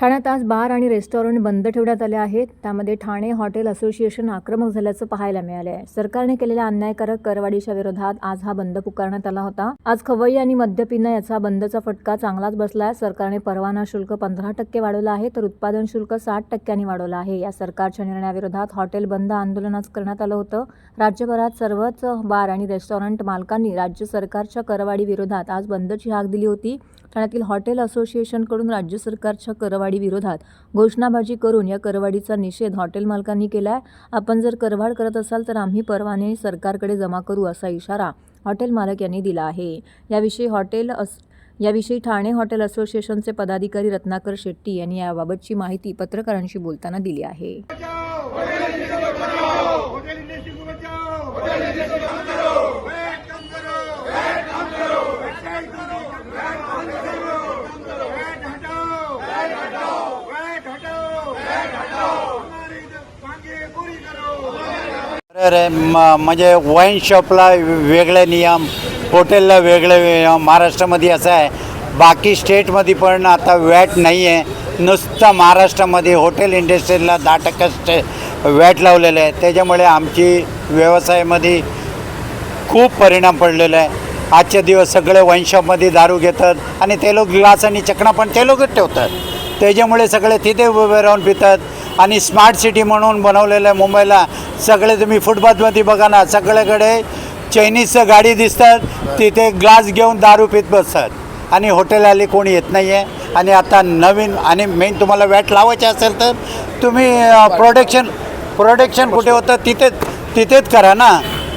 ठाण्यात आज बार आणि रेस्टॉरंट बंद ठेवण्यात आले आहेत. त्यामध्ये ठाणे हॉटेल असोसिएशन आक्रमक झाल्याचं पाहायला मिळालं आहे सरकारने केलेल्या अन्यायकारक करवाढीच्या विरोधात आज हा बंद पुकारण्यात आला होता. आज खवय्ये आणि मद्यपिनं याचा बंदचा फटका चांगलाच बसलाय. सरकारने परवाना शुल्क पंधरा टक्के वाढवलं आहे तर उत्पादन शुल्क साठ टक्क्यांनी वाढवलं आहे. या सरकारच्या निर्णयाविरोधात हॉटेल बंद आंदोलन आज करण्यात आलं होतं. राज्यभरात सर्वच बार आणि रेस्टॉरंट मालकांनी राज्य सरकारच्या करवाढी विरोधात आज बंदची हाक दिली होती. ठाण्यातील हॉटेल असोसिएशनकडून राज्य सरकारच्या करवाढी विरोधात घोषणाबाजी करून या करवाढीचा निषेध हॉटेल मालकांनी केला आहे आपण जर करवाढ करत असाल तर आम्ही परवाने सरकारकडे जमा करू असा इशारा हॉटेल मालक यांनी दिला आहे. याविषयी हॉटेल अस याविषयी ठाणे हॉटेल असोसिएशनचे पदाधिकारी रत्नाकर शेट्टी यांनी याबाबतची माहिती पत्रकारांशी बोलताना दिली आहे होटल इंडस्ट्री को बचाओ होटल इंडस्ट्री कम करो वैट कम करो वैट कम करो वैट करो वैट कम करो वैट हटाओ वैट हटाओ वैट हटाओ वैट हटाओ हमारी मांगे पूरी करो बरोबर म- म्हणजे वाईन शॉपला वेगळे नियम हॉटेलला वेगळे नियम महाराष्ट्रामध्ये असं आहे. बाकी स्टेटमध्ये पण आता वॅट नाही आहे नुसतं महाराष्ट्रामध्ये हॉटेल इंडस्ट्रीला दहा टक्का स्टे वॅट लावलेलं आहे. त्याच्यामुळे आमची व्यवसायामध्ये खूप परिणाम पडलेला आहे. आजचे दिवस सगळे वाईन शॉपमध्ये दारू घेतात आणि ते लोक ग्लास आणि चकणा पण ते लोकच ठेवतात. त्याच्यामुळे सगळे तिथे उभे राहून पितात. आणि स्मार्ट सिटी म्हणून बनवलेलं आहे मुंबईला सगळे तुम्ही फुटपाथमध्ये बघा ना सगळ्याकडे चायनीजचं गाडी दिसतात तिथे ग्लास घेऊन दारू पित बसतात. आणि हॉटेलवाले कोणी येत नाही आहे आणि आता नवीन आणि मेन तुम्हाला वॅट लावायचे असेल तर तुम्ही प्रोडक्शन प्रोडक्शन कुठे होतं तिथेच तिथेच करा ना.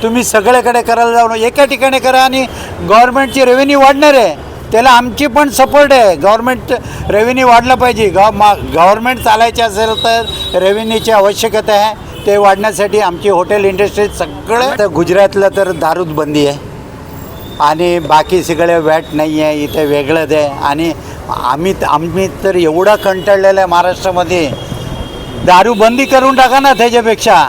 तुम्ही सगळ्याकडे करायला जाऊन एका ठिकाणी करा आणि गव्हर्नमेंटची रेव्हेन्यू वाढणार आहे. त्याला आमची पण सपोर्ट आहे. गव्हर्नमेंट रेव्हेन्यू वाढला पाहिजे. गव मा गव्हर्मेंट चालायचे असेल तर रेव्हेन्यूची आवश्यकता आहे. ते वाढण्यासाठी आमची हॉटेल इंडस्ट्री सगळं तर गुजरातला तर दारूच बंदी आहे. आणि बाकी सगळे वॅट नाही आहे इथे वेगळंच आहे. आणि आम्ही आम्ही तर एवढा कंटाळलेलं आहे महाराष्ट्रामध्ये. दारू बंदी करून टाका ना त्याच्यापेक्षा.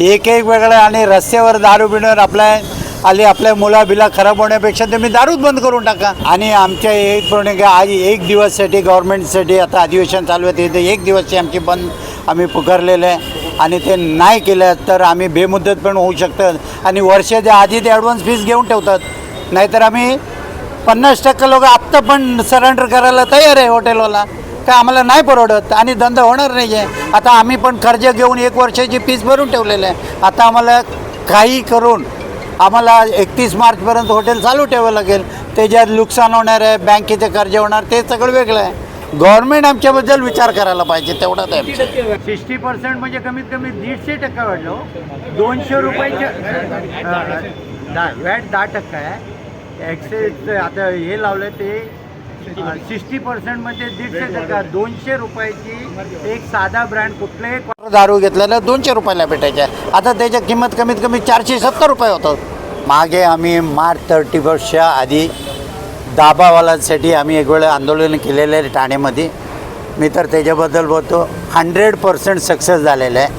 एक एक वेगळं आणि रस्त्यावर दारू पिण्यावर आपल्या आली आपल्या मुलाबिला खराब होण्यापेक्षा तुम्ही दारूच बंद करून टाका. आणि आमच्या एक प्रमाणे आज एक दिवससाठी गव्हर्नमेंटसाठी आता अधिवेशन चालू आहे तिथे एक दिवसची आमची बंद आम्ही पुकारलेलं आहे. आणि ते नाही केलं तर आम्ही बेमुदत पण होऊ शकतात आणि वर्षाच्या आधी ते ॲडव्हान्स फीस घेऊन ठेवतात. नाहीतर आम्ही पन्नास टक्के लोक आत्ता पण सरेंडर करायला तयार आहे हॉटेलवाला काय आम्हाला नाही परवडत आणि धंदा होणार नाही आहे आता आम्ही पण कर्ज घेऊन एक वर्षाची फीस भरून ठेवलेलं आहे. आता आम्हाला काही करून आम्हाला एकतीस मार्चपर्यंत हॉटेल चालू ठेवावं लागेल. त्याच्यात नुकसान होणार आहे बँकेचे कर्ज होणार ते सगळं वेगळं आहे. गव्हर्नमेंट आमच्याबद्दल विचार करायला पाहिजे तेवढाच आहे सिक्स्टी पर्सेंट म्हणजे कमीत कमी दीडशे टक्का वाढलो. दोनशे रुपयाचे वॅट दहा टक्का आहे. एक्सेस आता हे लावलं ते सिक्स्टी पर्सेंट म्हणजे दीडशे टक्का. दोनशे रुपयाची एक साधा ब्रँड कुठल्याही दारू घेतलेला दोनशे रुपयाला भेटायच्या आता त्याच्या किंमत कमीत कमी चारशे सत्तर रुपये होतात मागे आम्ही मार्च थर्टी फर्स्टच्या आधी दाबावाल्यांसाठी आम्ही एक वेळ आंदोलन केलेलं आहे ठाण्यामध्ये मी तर त्याच्याबद्दल बोलतो हंड्रेड पर्सेंट सक्सेस झालेलं आहे.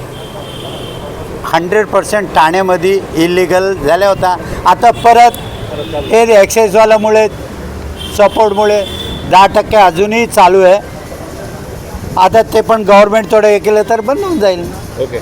हंड्रेड पर्सेंट ठाण्यामध्ये इलिगल झाल्या होता. आता परत हे एक्सेसवाल्यामुळे सपोर्टमुळे दहा टक्के अजूनही चालू आहे. आता ते पण गव्हर्मेंट थोडं हे केलं तर बंद होऊन जाईल. ओके